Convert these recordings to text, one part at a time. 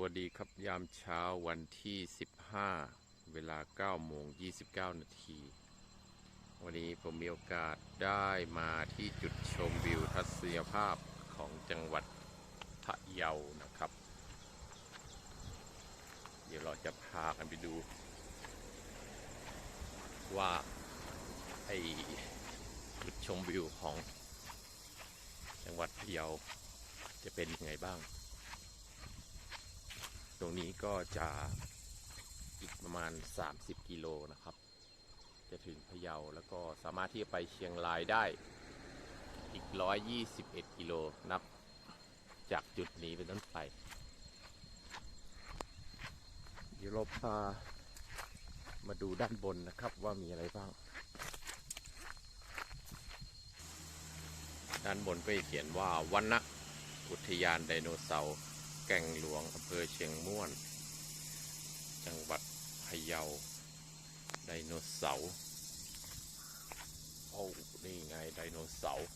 วัสดีครับยามเช้าวันที่ 15 เวลา9โมง29 นาที วันนี้ผมมีโอกาสได้มาที่จุดชมวิวทัศนียภาพของจังหวัดพะเยานะครับ เดี๋ยวเราจะพากันไปดู ว่า ไอจุดชมวิวของ จังหวัดพะเยาจะเป็นยังไงบ้าง ตรงนี้ก็จะอีกประมาณ 30 กิโลนะครับ จะถึงพะเยาแล้วก็สามารถที่จะไปเชียงรายได้อีก 121 กิโลนับจากจุดนี้เป็นต้นไปเดี๋ยวเราพามาดูด้านบนนะครับว่ามีอะไรบ้าง ด้านบนก็เขียนว่าวันนะอุทยานไดโนเสาร์ ก่งหลวงอำเภอเชียงม่วน จังหวัดพะเยาไดโนเสาร์โอ้นี่ไงไดโนเสาร์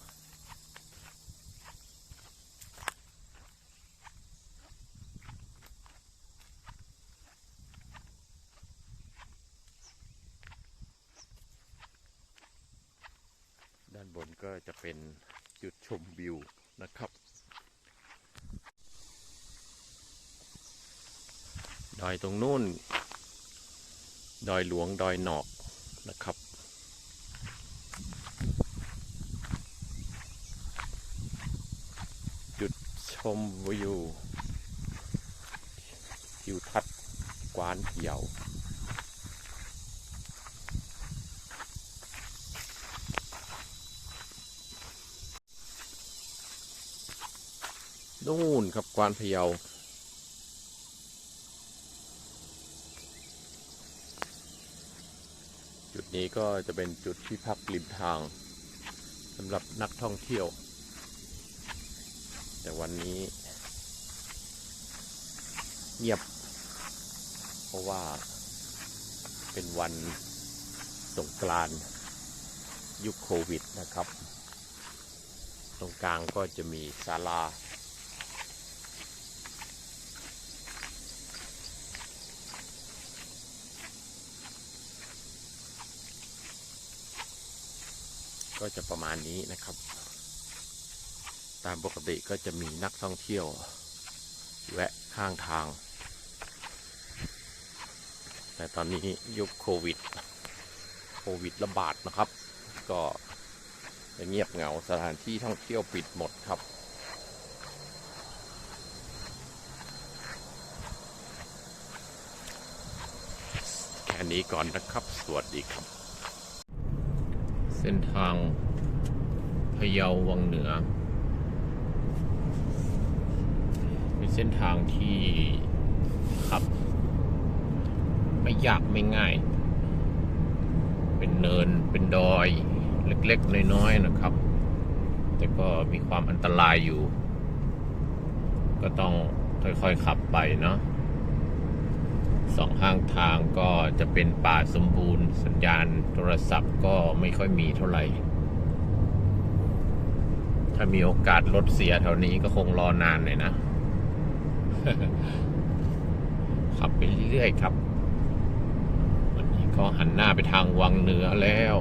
ด้านบนก็จะเป็นจุดชมวิวนะครับ อยตรงนู้นดอยหลวงดอยหนอกนะครับจุดชมวิวทิวทัศน์กวานเขียวนู่นครับกวานพะเยา จุดนี้ก็จะเป็นจุดที่พักริมทางสำหรับนักท่องเที่ยว แต่วันนี้เงียบ เพราะว่าเป็นวันสงกรานยุคโควิดนะครับ ตรงกลางก็จะมีศาลา ก็จะประมาณนี้นะครับ ตามปกติก็จะมีนักท่องเที่ยว แวะข้างทาง แต่ตอนนี้ยุคโควิด โควิดระบาดนะครับ ก็จะเงียบเหงาสถานที่ท่องเที่ยวปิดหมดครับแค่นี้ก่อนนะครับ สวัสดีครับ ส้นทางพะเยาวังเหนือ เป็นเส้นทางที่ขับ ไม่ยากไม่ง่าย เป็นเนินเป็นดอยเล็กๆ น้อยๆนะครับ แต่ก็มีความอันตรายอยู่ ก็ต้องค่อยๆขับไปเนาะ สองข้างทางก็จะเป็นป่าสมบูรณ์ สัญญาณโทรศัพท์ก็ไม่ค่อยมีเท่าไหร่ ถ้ามีโอกาสรถเสียแถวนี้ก็คงรอนานเลยนะ ขับไปเรื่อยๆครับ วันนี้ก็หันหน้าไปทางวังเหนือแล้ว